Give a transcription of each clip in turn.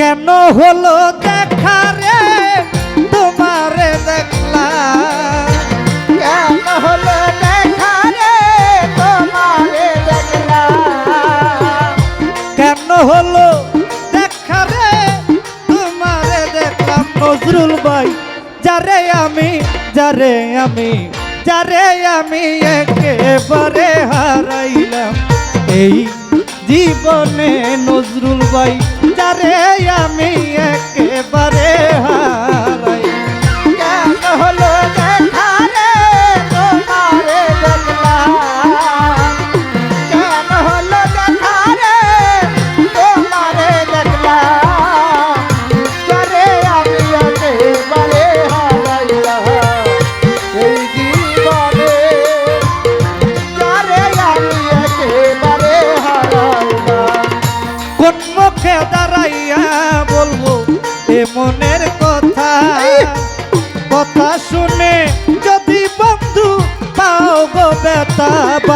কেন হলো দেখা রে? তোমারে দেখলা কেন হলো দেখা রে? তোমারে দেখলাম। কেন হলো দেখা রে? তোমারে দেখলাম। নজরুল ভাই, যারে আমি যারে আমি যারে আমি একেবারে হারাইলাম। এই জীবনে নজরুল ভাই যারে আমি একেবারে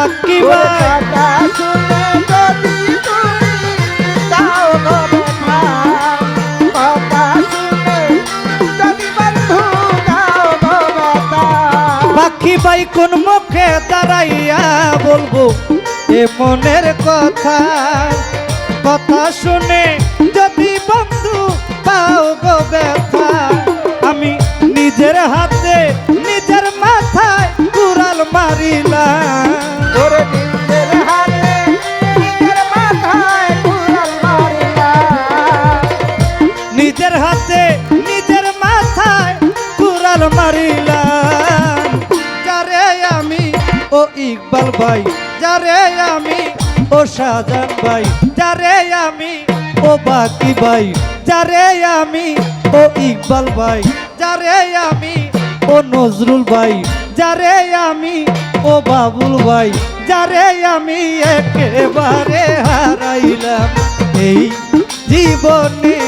বেতা বাকি ওর কথা শুনে যদি তুমি দাও গো কথা শুনে যদি বন্ধু দাও গো ব্যথা। ভাই কোন মুখে দাঁড়াইয়া বলব এ মনের কথা? কথা শুনে যদি বন্ধু পাও গো ব্যথা আমি নিজের হাতে নিজের মাথায় কুড়াল মারিলাম। ইকবাল ভাই, যারে আমি ও শাহজান ভাই, যারে আমি ও বাকি ভাই, যারে আমি ও ইকবাল ভাই, যারে আমি ও নজরুল ভাই, যারে আমি ও বাবুল ভাই, যারে আমি একেবারে হারাইলাম। এই জীবনে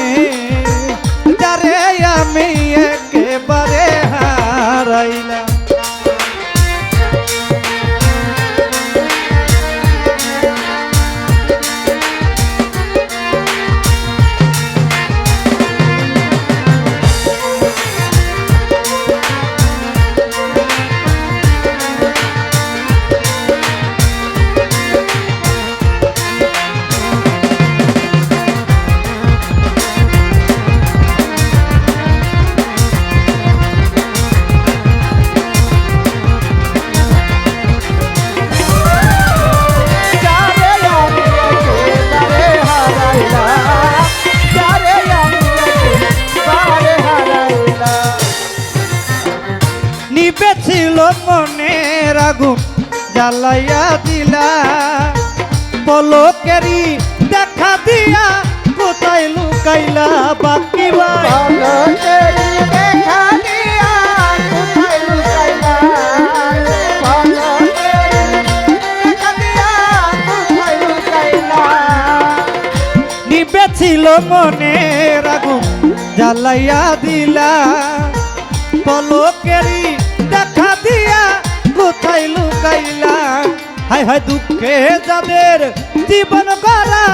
জ্বালাইয়া দিলা। পলকেরি দেখা দিয়া কোথায় লুকাইলা বাকি দেখা দিয়া কোথায় লুকাইলা? নিবেছিল মনের আগুন জ্বালাইয়া দিলা। পলকেরি দেখা দিয়া কোথায় লুকাইলা হায় হায় দুঃখে যাদের জীবন করা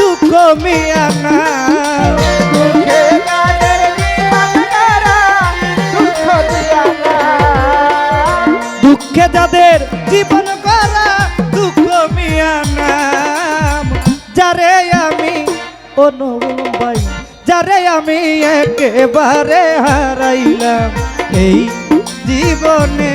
দুঃখ মিয়া না। দুঃখে যাদের জীবন করা দুঃখ মিয়া নাম যারে আমি অনুরূপ ভাই যারে আমি একেবারে হারাইলাম এই জীবনে।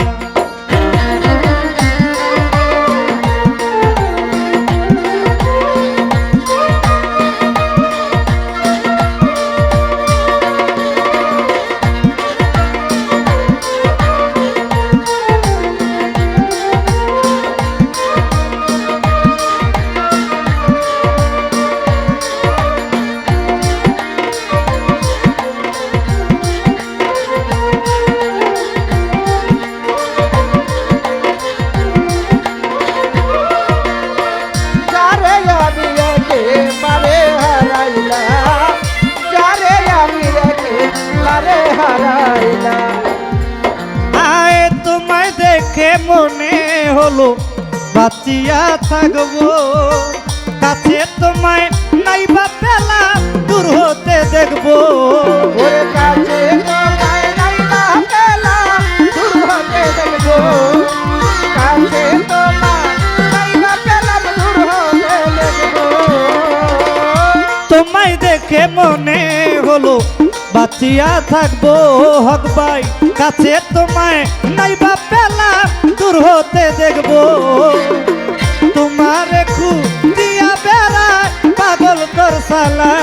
দেখে মনে হলো বাঁচিয়া থাকব। কাছে তোমায় নাই বা পেলা দূর হতে দেখব। কাছে তোমায় নাই না পেলাম দূর হতে দেখব। কাছে তোমায় নাই না পেলাম দূর হতে দেখব। তোমায় দেখে মনে হলো বাঁচিয়া থাকব। হক ভাই কাছে তোমায় নাই বা দূর হতে দেখব। তোমার খুঁজিয়া বেড়ায় পাগল কর সালা।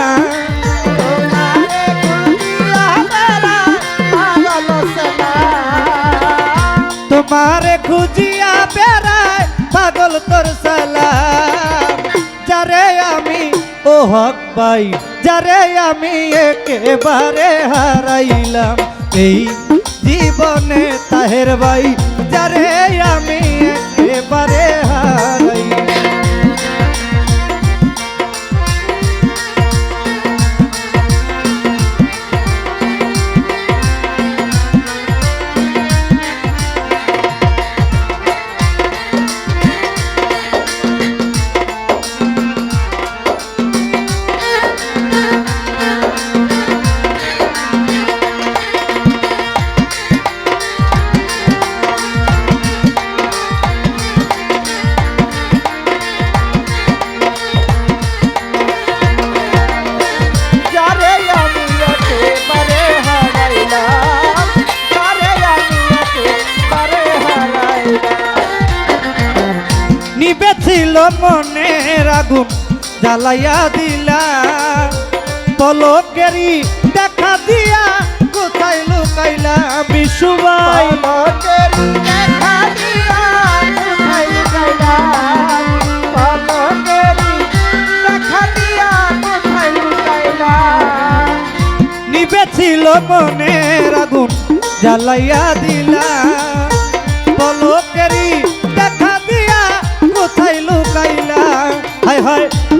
তোমারে খুঁজিয়া বেড়ায় পাগল তোর সালাম যারে আমি, ও হক ভাই যারে আমি একেবারে হারাইলাম। এই জীবনে তাহের ভাই যারে আমি একেবারে হারাইলাম নিবেছিল মনের আগুন জ্বালাইয়া দিলা। পলকেরি দেখা দিয়া কোথায় লুকাইলা বিশুবাই দেখা দিয়া কোথায়? নিবেছিল মনের আগুন জ্বালাইয়া দিলা।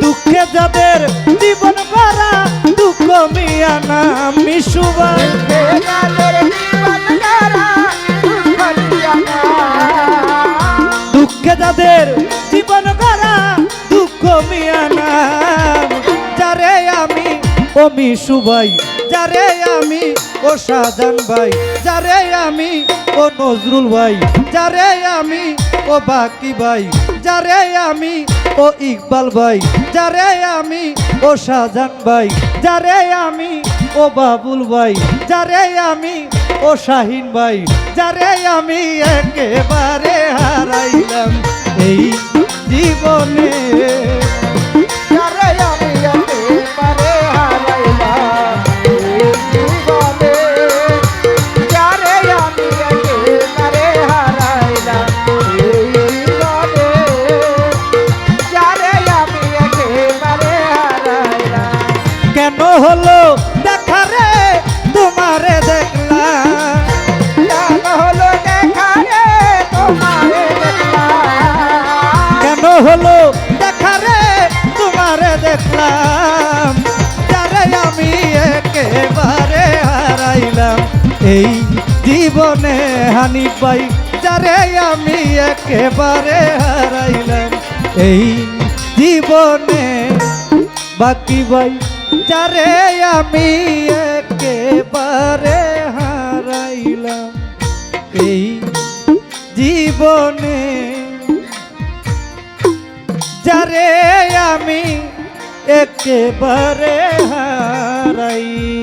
দুঃখে যাদের জীবন করা দুঃখ মিয়া নাম মিশুবাই দ্বারা দুঃখ যাদের জীবন করা দুঃখ মিয়া নাম যারে আমি ও মিশু ভাই, যারে আমি ও শাহজান ভাই, যারে আমি ও নজরুল ভাই, যারে আমি ও বাকি ভাই, যারে আমি ও ইকবাল ভাই। যারে আমি ও শাহজান ভাই, যারে আমি ও বাবুল ভাই, যারে আমি ও শাহিন ভাই, যারে আমি একেবারে হারাইলাম এই জীবনে। দেখলাম যারে আমি একেবারে হারাইলাম। এই জীবনে হানি পাই, যারে আমি একেবারে হারাইলাম। এই জীবনে বাকি ভাই যারে আমি একেবারে হারাইলাম। এই জীবনে যারে আমি একেবারে হারাই।